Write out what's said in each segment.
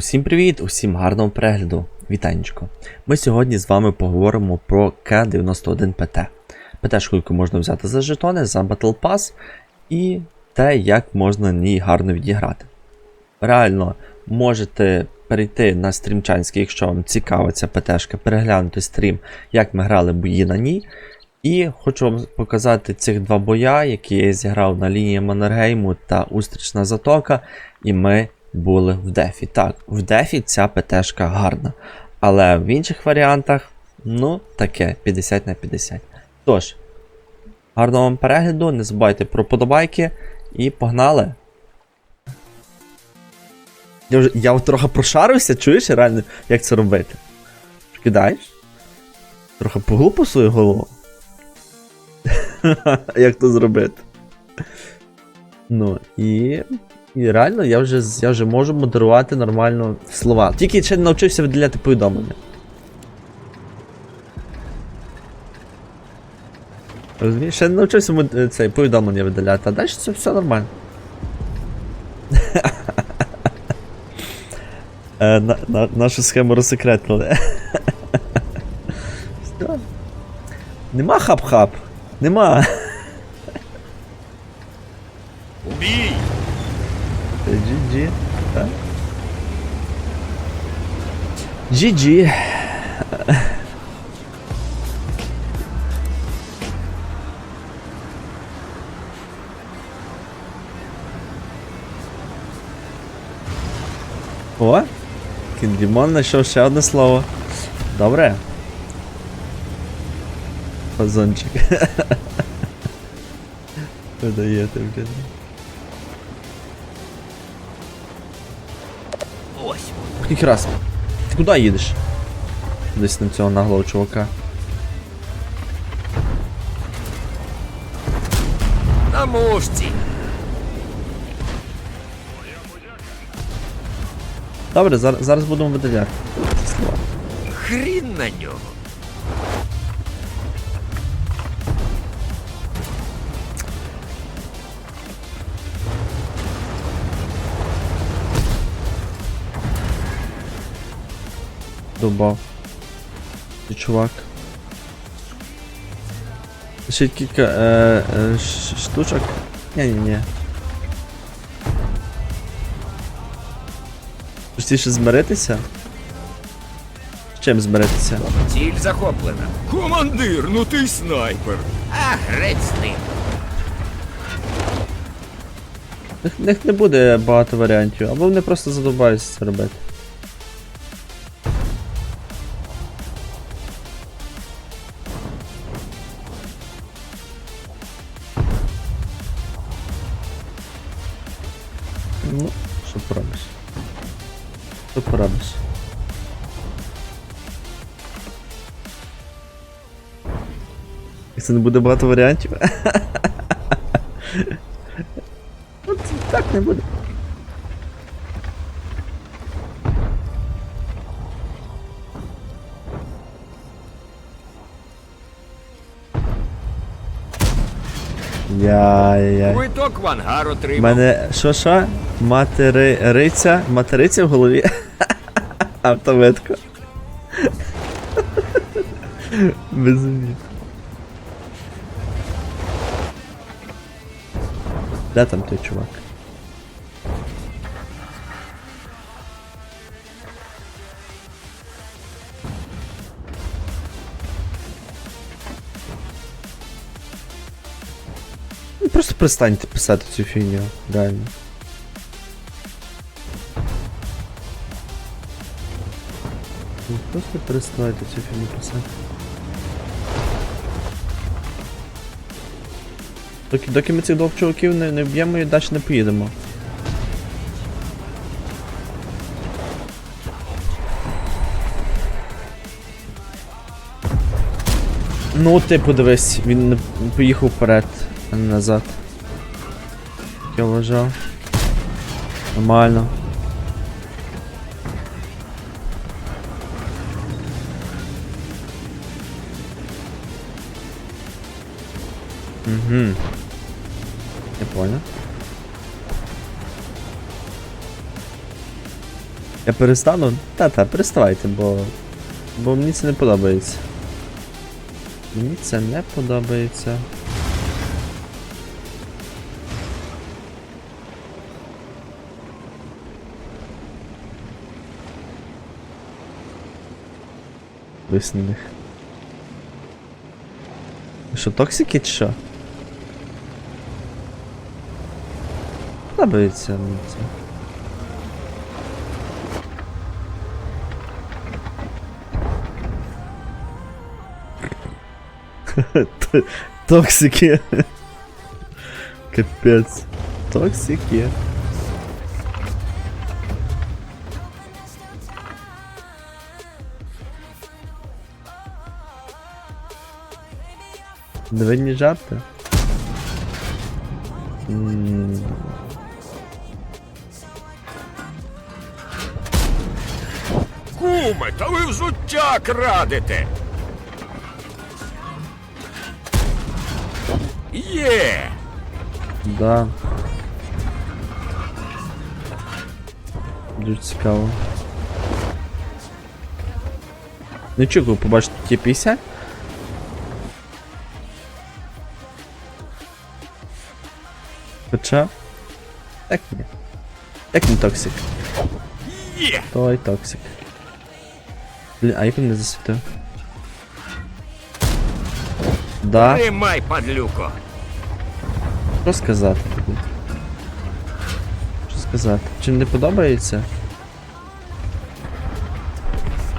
Усім привіт, усім гарного перегляду. Вітанечко. Ми сьогодні з вами поговоримо про К91ПТ. ПТшку, можна взяти за жетони, за Battle Pass, і те, як можна на ній гарно відіграти. Реально, можете перейти на стрімчанський, якщо вам цікава ця ПТшка, переглянути стрім, як ми грали бої на ній. І хочу вам показати цих два боя, які я зіграв на лінії Маннергейму та Устрічна Затока, і ми були в дефі. Так, в дефі ця ПТшка гарна. Але в інших варіантах, ну, таке, 50 на 50. Тож, гарного вам перегляду, не забувайте про подобайки і погнали! Я вже я трохи прошарився, чуєш реально, як це робити? Кидаєш? Трохи поглупив свою голову. Як то зробити? Ну, і. І реально я вже, я вже можу модерувати нормально слова. Тільки ще не навчився виділяти повідомлення. Розумієш, ще не навчився е, цей повідомлення виділяти, а далі це все нормально. Е, на, на, нашу схему розсекретили. Нема хап-хап. Нема. Бій! GG. О! Кіндімон знайшов ще одне слово. Добре. Фазончик. Видаєте, блін. Ось. Скільки раз? Ти куди їдеш? Десь на цього наглого чувака. На мушці. Добре, зараз, зараз будемо видаляти. Хрін на нього. Добав. Ти чувак. Ще кілька е, е, штучок. Ні-ні-ні. Простіше змиритися? З чим змиритися? Ціль захоплена. Командир, ну ти снайпер. А грець з ним. В них- них не буде багато варіантів, або вони просто задовбаються це робити. Ну? Що поробиш? Якщо не буде багато варіантів. От так не буде. Яй-яй. Квиток в ангар отримав. мене що що? Материця. Материця в голові. Автометка. Безумі. Де там той чувак? Ну, Просто перестаньте писати цю фігню, реально. Просто перестаньте цю фігню писати. Доки, доки ми цих двох чуваків не, не вб'ємо і далі не поїдемо. Ну, ти подивись, він поїхав вперед, а не назад. Я вважав. Нормально. Угу. Я понял. Я перестану? Та-та, переставайте, бо. Бо мені це не подобається. Мені це не подобається. Виснаних. Що, токсики чи що? Подобається мені це. Т- Токсики. Капец. Токсики. Невинні жарти. М, Куме, та ви взуття крадете. Є. Да. Дуже цікаво. Ну чого, ви побачите ті 50? Хоча. Так ні. Так не токсик. Є. Той токсик. Блін, а як він не засвітив? Да. Тримай, падлюко. Що сказати тобі? Що сказати? Чи не подобається?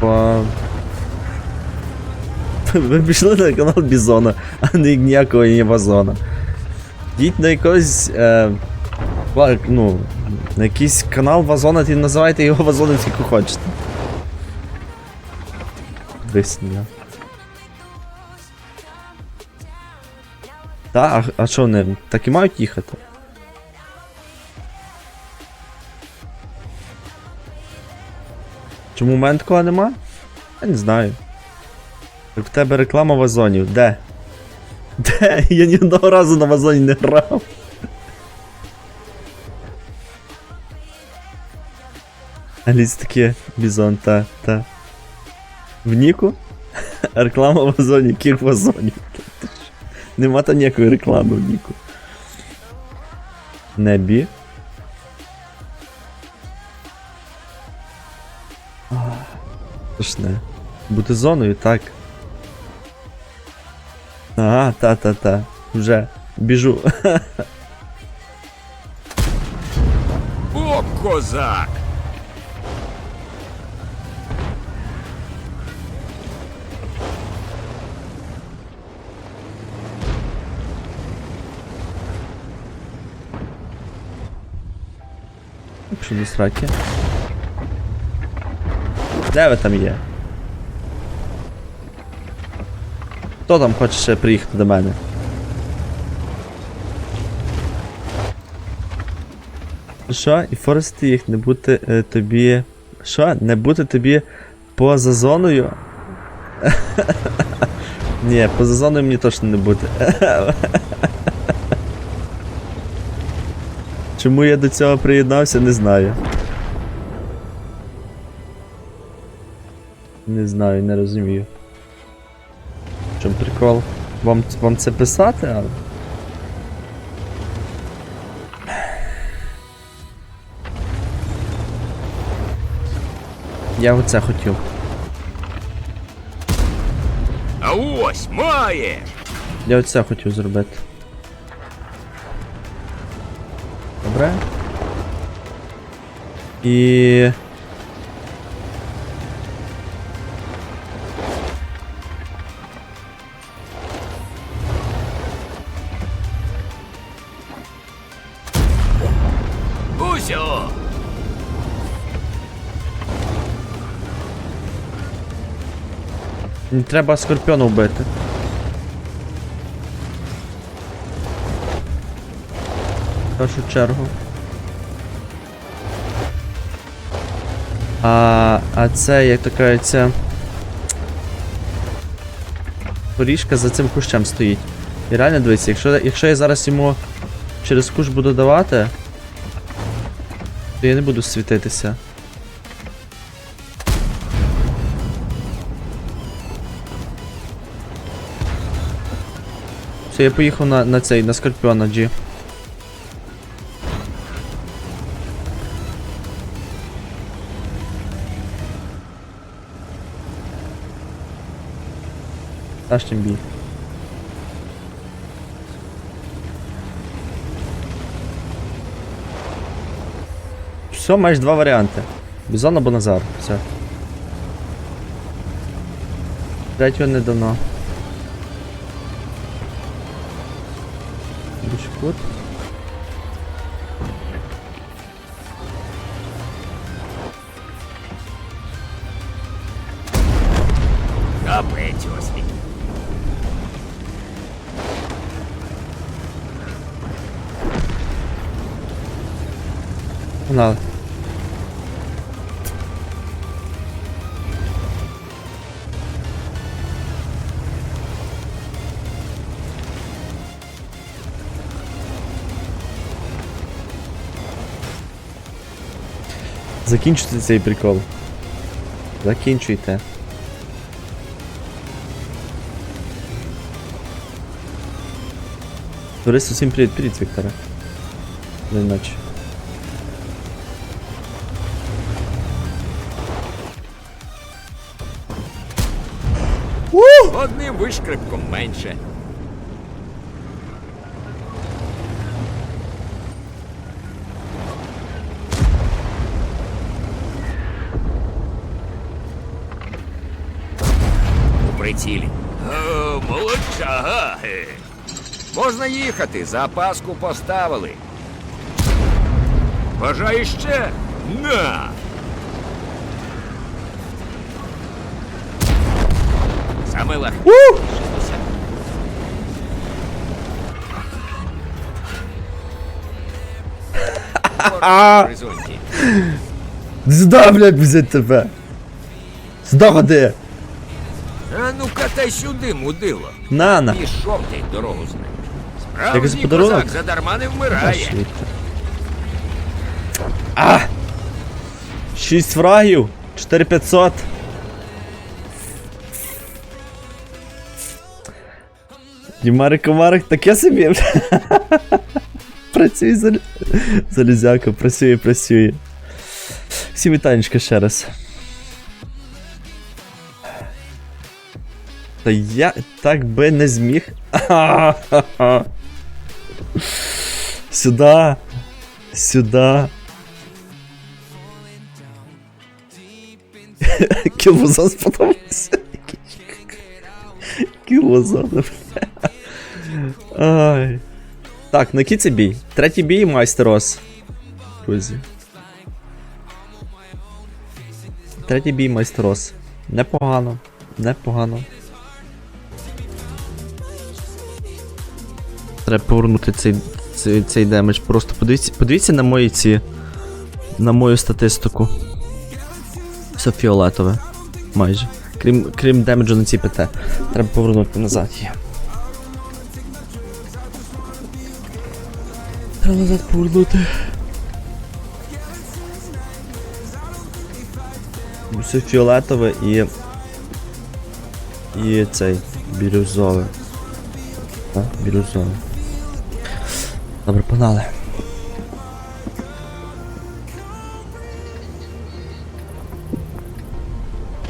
По... Ви пішли на канал Бізона, а не ніякого не Вазона. Йдіть на якийсь. Е... Ну, на якийсь канал Вазона, і називайте його Вазоном скільки хочете. Висня. Та, а, а що вони так і мають їхати? Чому в мене такого нема? Я не знаю. Так в тебе реклама вазонів. Де? Де? Я ні одного разу на вазоні не грав. Аліс таке бізон, та, та. В Ніку? Реклама в вазоні, яких вазонів? Нема там ніякої реклами в Ніку. Небі. Тож не. Бути зоною, так. Ага, та-та-та. Вже. Біжу. О, козак. Якщо до сраки. Де ви там є? Хто там хоче ще приїхати до мене? Що? І форести їх не бути е, тобі. Що? Не бути тобі поза зоною? Ні, поза зоною мені точно не бути. Чому я до цього приєднався, не знаю. Не знаю, не розумію. В чому прикол? Вам, вам це писати, але. Я оце хотів. А ось маєш. Я оце хотів зробити. Добре. І. Усьо. Треба скорпіона вбити. в першу чергу. А а це, як то кажеться. Поріжка за цим кущем стоїть. І реально дивиться, якщо якщо я зараз йому через кущ буду давати, то я не буду світитися. Все, я поїхав на на цей, на Скорпіона G. Ташнім бій. Все, маєш два варіанти. Бізон або Назар. Все. Третього не дано. Бучкут. Погнали. Закінчуйте цей прикол. Закінчуйте. Туристу всім привіт, привіт, Вікторе. Не іначе. Вишкрипком менше. У прицілі. О, молодчага. Можна їхати, запаску поставили. Бажаєш ще? На! В горизонті. Сюда, блядь, взять тебе. Сюда ходи. А ну катай сюди, мудило. На, на. Пішов ти дорогу знай. Якийсь Справжній подарунок? козак задарма не вмирає. Пошли. А! 6 фрагів, 4500. Дімарик Комарик таке собі. Працює зал... залізяка, працює, працює. Всі вітанечка ще раз. Та я так би не зміг. Сюда. Сюда. Кілвозон сподобався. Кілвозон, бля. Ай. Так, на кіці бій. Третій бій, майстерос. Друзі. Третій бій, майстерос. Непогано. Непогано. Треба повернути цей, цей, цей демедж. Просто подивіться, подивіться на мої ці. На мою статистику. Все фіолетове. Майже. Крім, крім демеджу на цій ПТ. Треба повернути назад її. Треба назад повернути. Все фіолетове і. І цей. Бірюзове. А, бірюзове. Добре, погнали.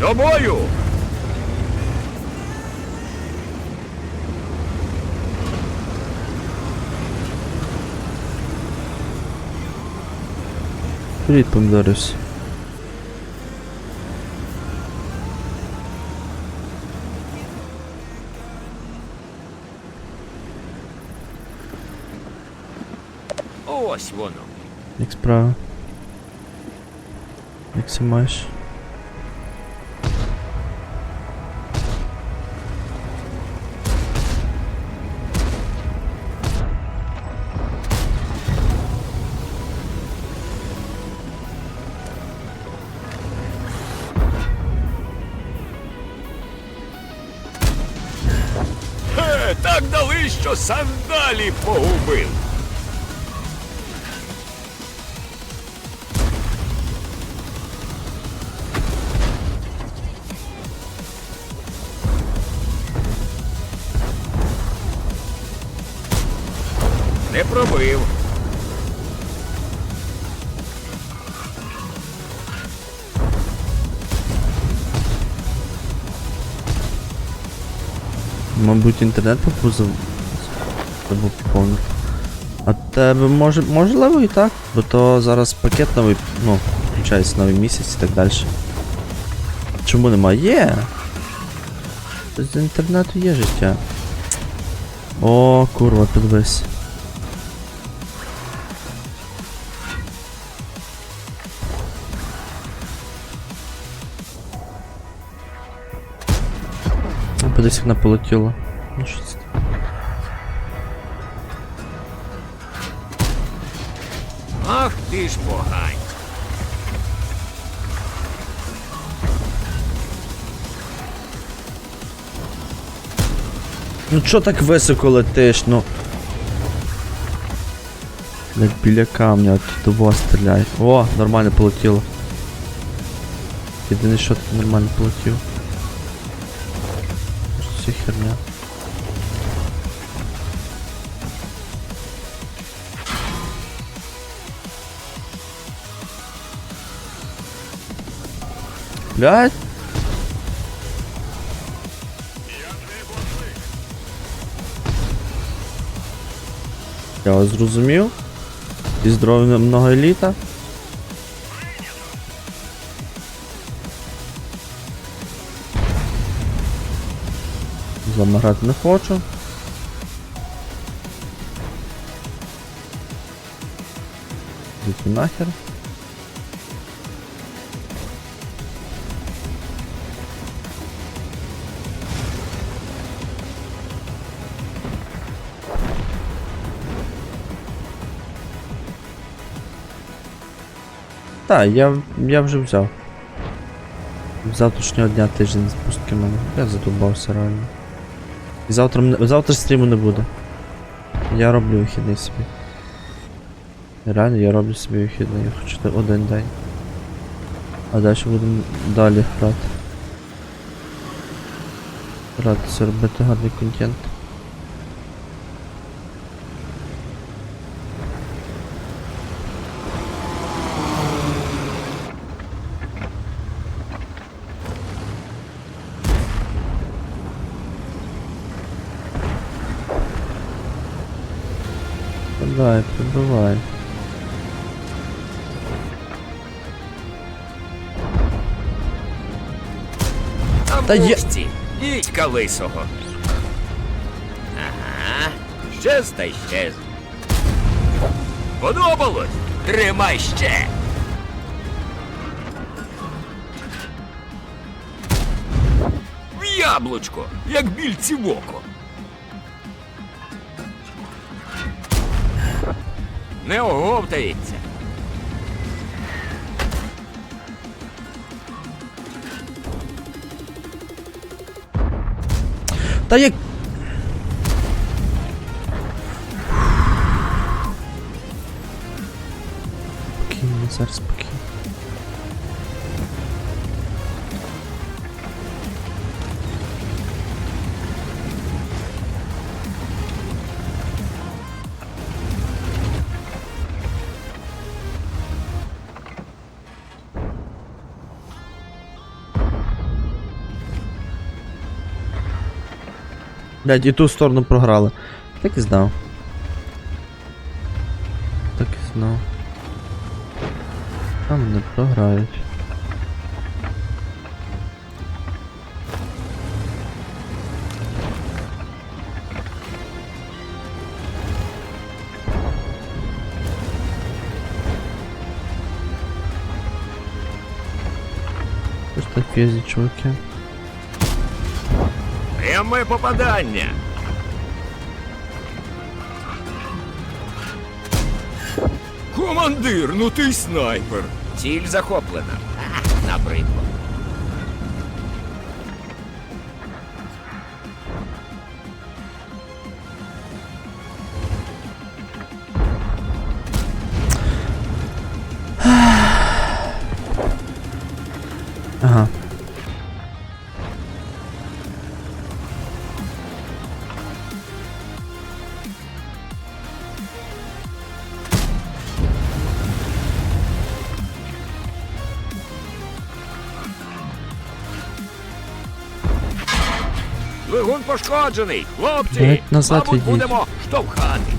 До бою! Привіт, помідорис. Ось воно. Як справа? Як се маєш? Хе, так дали, що сандалі погубив. Не пробив. Мабуть, інтернет попузив. Треба поповнити. А тебе може, можливо і так, бо то зараз пакет новий, ну, включається новий місяць і так далі. Чому немає? Є! З інтернету є життя. О, курва. Подивись, як вона полетіла. Ну що це? Ах ти ж погань. Ну чо так високо летиш, ну. Блять, біля камня, а тут того стріляє. О, нормально полетіло. Єдине, що тут нормально полетів. Це херня? Блять! Я вас зрозумів. І здоров'я много еліта. Замаграти не хочу. Діти нахер. Так, я, я вже взяв. Завтрашнього дня тиждень запустки мене. Я задовбався реально. Завтра, завтра стріму не буде. Я роблю вихідний собі. Реально, я роблю собі вихідний, я хочу один день. А далі будемо далі грати. Гратися, робити гарний контент. Та є- дідька лисого. Ага, щез та щез. Подобалось? Тримай ще. В яблучко, як більці в око. Не оговтається. Та як. Спокійно, зараз спокійно. Блять, і ту сторону програли. Так і знав. Так і знав. Там не програють. Що ж так фізі, чуваки? Пряме попадання. Командир, ну ти снайпер. Ціль захоплена. Набридло. Двигун пошкоджений, хлопці! Назад Мабуть, будемо штовхати.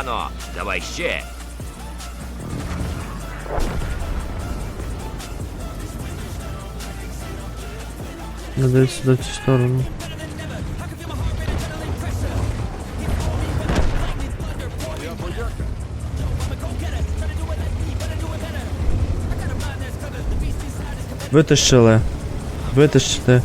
Непогано. Давай ще. Надо сюди в сторону. Витащили. Витащити.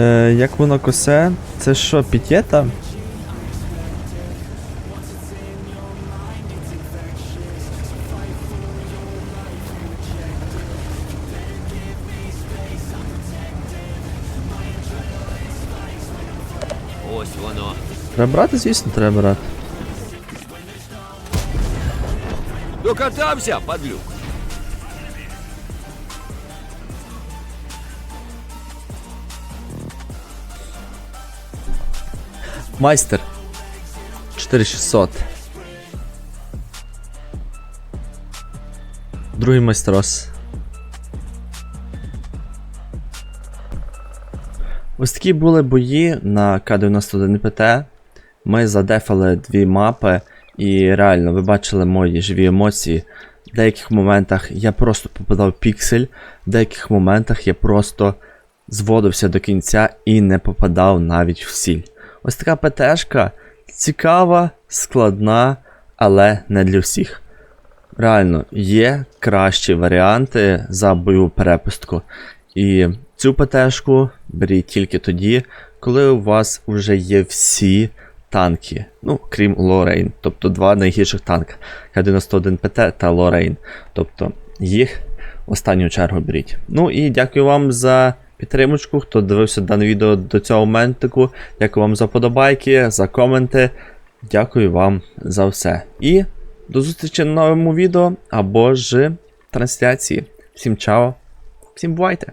Е, як воно косе? Це що, пітєта? Ось воно. Треба брати, звісно, треба брати. Докатався, падлюк. Майстер. 4600. Другий майстрос. Ось такі були бої на К91 ПТ. Ми задефали дві мапи, і реально ви бачили мої живі емоції. В деяких моментах я просто попадав піксель, в деяких моментах я просто зводився до кінця і не попадав навіть в сіль. Ось така ПТшка цікава, складна, але не для всіх. Реально, є кращі варіанти за бойову перепустку. І цю ПТшку беріть тільки тоді, коли у вас вже є всі танки, ну, крім Лорейн, тобто два найгірших танка К-91 ПТ та Лорейн. Тобто їх в останню чергу беріть. Ну і дякую вам за підтримочку, хто дивився дане відео до цього моменту. Дякую вам за подобайки, за коменти. Дякую вам за все. І до зустрічі на новому відео або ж трансляції. Всім чао, всім бувайте!